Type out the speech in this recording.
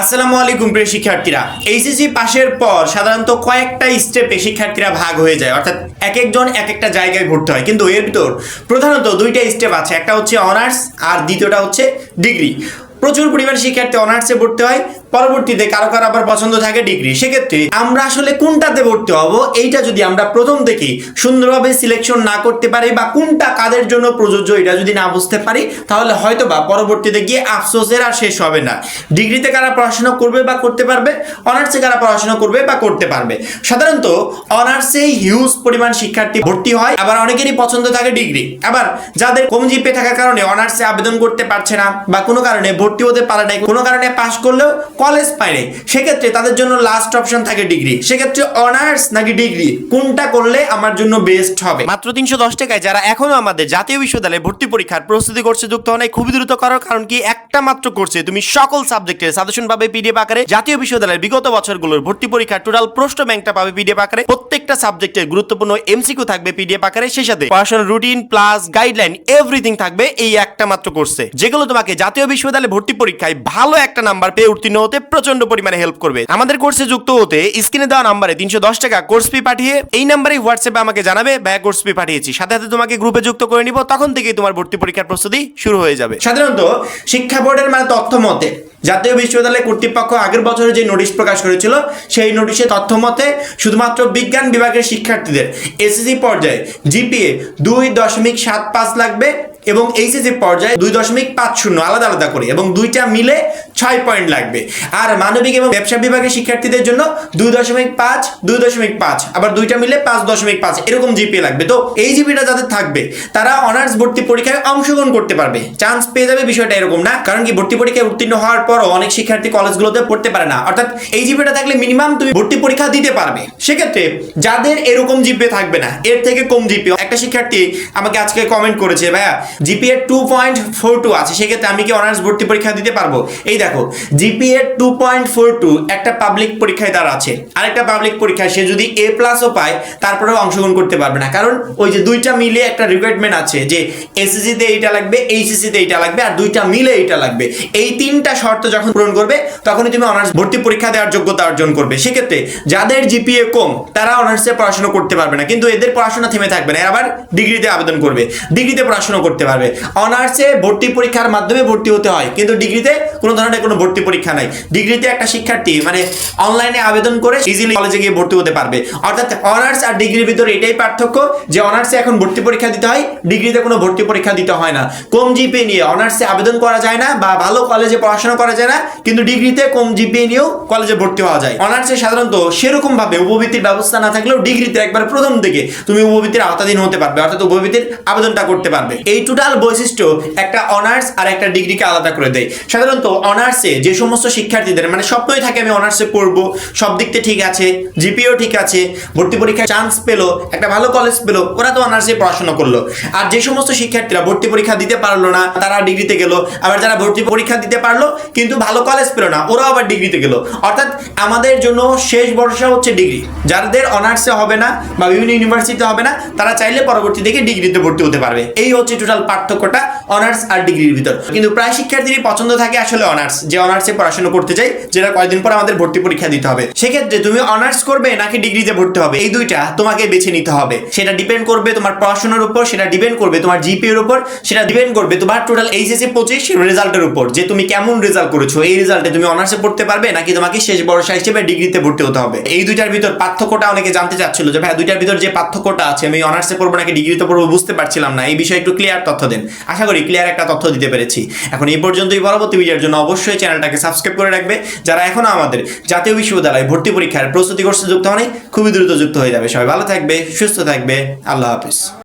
আসসালামু আলাইকুম প্রিয় শিক্ষার্থীরা। এইচএসসি পাশের পর সাধারণত কয়েকটা স্টেপে শিক্ষার্থীরা ভাগ হয়ে যায়, অর্থাৎ এক একজন এক একটা জায়গায় ভর্তি হয়। কিন্তু এর ভিতর প্রধানত দুইটা স্টেপ আছে, একটা হচ্ছে অনার্স আর দ্বিতীয়টা হচ্ছে ডিগ্রি প্রচুর পরিমাণ শিক্ষার্থী অনার্সে ভর্তি হয় পরবর্তীতে কারও কারও আবার পছন্দ থাকে ডিগ্রি সেক্ষেত্রে আমরা আসলে কোনটাতে ভর্তি হব, এইটা যদি আমরা প্রথম থেকে সুন্দরভাবে সিলেকশন না করতে পারি বা কোনটা কাদের জন্য প্রযোজ্য এটা যদি না বুঝতে পারি, তাহলে হয়তো বা পরবর্তীতে গিয়ে আফসোসের আর শেষ হবে না। ডিগ্রিতে কারা পড়াশোনা করবে বা করতে পারবে অনার্সে কারা পড়াশোনা করবে বা করতে পারবে। সাধারণত অনার্সে হিউজ পরিমাণ শিক্ষার্থী ভর্তি হয়, আবার অনেকেরই পছন্দ থাকে ডিগ্রি আবার যাদের কম জিপে থাকার কারণে অনার্সে আবেদন করতে পারছে না, বা কোনো কারণে ভর্তি হতে পারে নাই, কোনো কারণে পাশ করলেও কলেজ পায় নাই সেক্ষেত্রে তাদের জন্য লাস্ট অপশন থাকে ডিগ্রি সেক্ষেত্রে অনার্স নাকি ডিগ্রি কোনটা করলে আমার জন্য বেস্ট হবে? মাত্র তিনশো দশ টাকায় যারা এখনও আমাদের জাতীয় বিশ্ববিদ্যালয়ে ভর্তি পরীক্ষার প্রস্তুতি করছে, যুক্ত হন খুবই দ্রুত করো কারণ কি একটা মাত্র কোর্সে তুমি সকল সাবজেক্টের সাজেশন পাবে পিডিএফ আকারে। জাতীয় বিশ্ববিদ্যালয়ের বিগত বছরগুলোর ভর্তি পরীক্ষার টোটাল প্রশ্ন ব্যাংকটা পাবে পিডিএফ আকারে। প্রত্যেকটা সাবজেক্টের গুরুত্বপূর্ণ এমসিকিউ থাকবে পিডিএফ আকারে। সেই সাথে পড়াশোনার রুটিন প্লাস গাইডলাইন এভরিথিং থাকবে এই একটা মাত্র কোর্সে যেগুলো তোমাকে জাতীয় বিশ্ববিদ্যালয়ে ভর্তি পরীক্ষায় ভালো একটা নাম্বার পেয়ে উত্তীর্ণ হতে প্রচণ্ড পরিমাণে হেল্প করবে। আমাদের কোর্সে যুক্ত হতে স্ক্রিনে দেওয়া নাম্বারে তিনশো দশ টাকা কোর্স ফি পাঠিয়ে এই নাম্বারে হোয়াটসঅ্যাপে আমাকে জানাবে ব্যয় কোর্স ফি পাঠিয়েছি। সাথে সাথে তোমাকে গ্রুপে যুক্ত করে নিব, তখন থেকেই তোমার ভর্তি পরীক্ষার প্রস্তুতি শুরু হয়ে যাবে। সাধারণত শিক্ষা বোর্ডের মানে তথ্য মতে জাতীয় বিশ্ববিদ্যালয় কর্তৃপক্ষ আগের বছরে যে নোটিশ প্রকাশ করেছিল, সেই নোটিশে তথ্য মতে শুধুমাত্র বিজ্ঞান বিভাগের শিক্ষার্থীদের এসএসসি পর্যায়ে জিপিএ দুই দশমিক সাত পাঁচ লাগবে এবং এইচএসসি পর্যায়ে দুই দশমিক পাঁচ শূন্য আলাদা আলাদা করে এবং দুইটা মিলে ছয় পয়েন্ট লাগবে। আর মানবিক এবং ব্যবসা বিভাগের শিক্ষার্থীদের জন্য দুই দশমিক পাঁচ, দুই দশমিক পাঁচ, আবার দুইটা মিলে পাঁচ দশমিক পাঁচ, এরকম জিপিএ লাগবে। তো এই জিপিটা যাদের থাকবে, তারা অনার্স ভর্তি পরীক্ষায় অংশগ্রহণ করতে পারবে। চান্স পেয়ে যাবে বিষয়টা এরকম না, কারণ কি ভর্তি পরীক্ষায় উত্তীর্ণ হওয়ার পরও অনেক শিক্ষার্থী কলেজগুলোতে পড়তে পারে না। অর্থাৎ এই জিপিটা থাকলে মিনিমাম তুমি ভর্তি পরীক্ষা দিতে পারবে। সেক্ষেত্রে যাদের এরকম জিপিএ থাকবে না, এর থেকে কম জিপিএ একটা শিক্ষার্থী আমাকে আজকে কমেন্ট করেছে, ভাইয়া GPA two point four two আছে, সেক্ষেত্রে আমি কি অনার্স ভর্তি পরীক্ষা দিতে পারব? এই দেখো GPA two point four two একটা পাবলিক পরীক্ষায় তার আছে। আরেকটা পাবলিক পরীক্ষায় সে যদি এ প্লাসও পায়, তারপরেও অংশগ্রহণ করতে পারবে না। কারণ ওই যে দুইটা মিলে একটা রিকোয়ারমেন্ট আছে যে এসএসসি তে এইটা লাগবে এইচএসসি তে এইটা লাগবে, আর দুইটা মিলে এইটা লাগবে। এই তিনটা শর্ত যখন পূরণ করবে, তখনই তুমি অনার্স ভর্তি পরীক্ষা দেওয়ার যোগ্যতা অর্জন করবে। সেক্ষেত্রে যাদের জিপিএ কম, তারা অনার্সে পড়াশোনা করতে পারবে না। কিন্তু এদের পড়াশোনা থেমে থাকবে না। আবার ডিগ্রিতে আবেদন করবে। ডিগ্রিতে পড়াশোনা করতে পারবে। অনার্সে ভর্তি পরীক্ষার মাধ্যমে ভর্তি হতে হয়। কিন্তু ডিগ্রিতে কোনো ধরনের কোনো ভর্তি পরীক্ষা নাই। ডিগ্রিতে একটা শিক্ষার্থী মানে অনলাইনে আবেদন করে ইজিলি কলেজে গিয়ে ভর্তি হতে পারবে। অর্থাৎ অনার্স আর ডিগ্রির ভিতরে এটাই পার্থক্য যে অনার্সে এখন ভর্তি পরীক্ষা দিতে হয় ডিগ্রিতে কোনো ভর্তি পরীক্ষা দিতে হয় না। কম জিপিএ নিয়ে অনার্সে আবেদন করা যায় না বা ভালো কলেজে পড়াশোনা করা যায় না, কিন্তু ডিগ্রিতে কম জিপিএ নিয়েও কলেজে ভর্তি হওয়া যায়। অনার্সে সাধারণত সেরকম ভাবে উপবৃত্তির ব্যবস্থা না থাকলেও ডিগ্রিতে একবার প্রথম থেকে তুমি উপবৃত্তির আওতাধীন হতে পারবে, অর্থাৎ উপবৃত্তির আবেদনটা করতে পারবে। এই টোটাল বৈশিষ্ট্য একটা অনার্স আর একটা ডিগ্রিকে আলাদা করে দেয়। সাধারণত অনার্সে যে সমস্ত শিক্ষার্থীদের মানে স্বপ্নই থাকে আমি অনার্সে পড়ব, সব দিক থেকে ঠিক আছে জিপিও ঠিক আছে, ভর্তি পরীক্ষায় চান্স পেল, একটা ভালো কলেজ পেল, ওরা তো অনার্সে পড়াশোনা করল। আর যে সমস্ত শিক্ষার্থীরা ভর্তি পরীক্ষা দিতে পারল না, তারা ডিগ্রিতে গেলো, আবার যারা ভর্তি পরীক্ষা দিতে পারল, কিন্তু ভালো কলেজ পেল না, ওরাও আবার ডিগ্রিতে গেলো। অর্থাৎ আমাদের জন্য শেষ ভরসা হচ্ছে ডিগ্রি। যাদের অনার্সে হবে না, বা বিভিন্ন ইউনিভার্সিটিতে হবে না, তারা চাইলে পরবর্তী থেকে ডিগ্রিতে ভর্তি হতে পারবে। এই হচ্ছে টোটাল পার্থক্যটা অনার্স আর ডিগ্রির ভিতর। কিন্তু প্রায় শিক্ষার্থীরই পছন্দ থাকে আসলে অনার্স যে অনার্সে পড়াশোনা করতে চাই, যেটা কয়েকদিন পর আমাদের ভর্তি পরীক্ষা দিতে হবে। সেক্ষেত্রে তুমি অনার্স করবে নাকি ডিগ্রিতে ভর্তি হবে? এই দুইটা তোমাকে বেছে নিতে হবে। সেটা ডিপেন্ড করবে তোমার পড়াশোনার উপর, সেটা ডিপেন্ড করবে তোমার জিপিএর উপর, সেটা ডিপেন্ড করবে তোমার টোটাল এইচএসসি পঁচিশ রেজাল্টের উপর। যে তুমি কেমন রেজাল্ট করেছ, এই রেজাল্টে তুমি অনার্সে পড়তে পারবে নাকি তোমাকে শেষ ভরসা হিসেবে ডিগ্রিতে ভর্তি হতে হবে? এই দুইটার ভিতর পার্থক্যটা অনেকে জানতে চাচ্ছিল যে ভাই দুইটার ভিতর যে পার্থক্যটা আছে, আমি অনার্সে পড়ব নাকি ডিগ্রিতে পড়ব বুঝতে পারছিলাম না। এই বিষয়ে একটু ক্লিয়ার তথ্য দেন। আশা করি ক্লিয়ার একটা তথ্য দিতে পেরেছি। এখন এই পর্যন্তই পরবর্তী ভিডিওর জন্য অবশ্যই চ্যানেলটাকে সাবস্ক্রাইব করে রাখবে। যারা এখনও আমাদের জাতীয় বিশ্ববিদ্যালয়ে ভর্তি পরীক্ষার প্রস্তুতি কোর্সে যুক্ত হয়নি, খুবই দ্রুত যুক্ত হয়ে যাবে। সবাই ভালো থাকবে, সুস্থ থাকবে। আল্লাহ হাফিজ।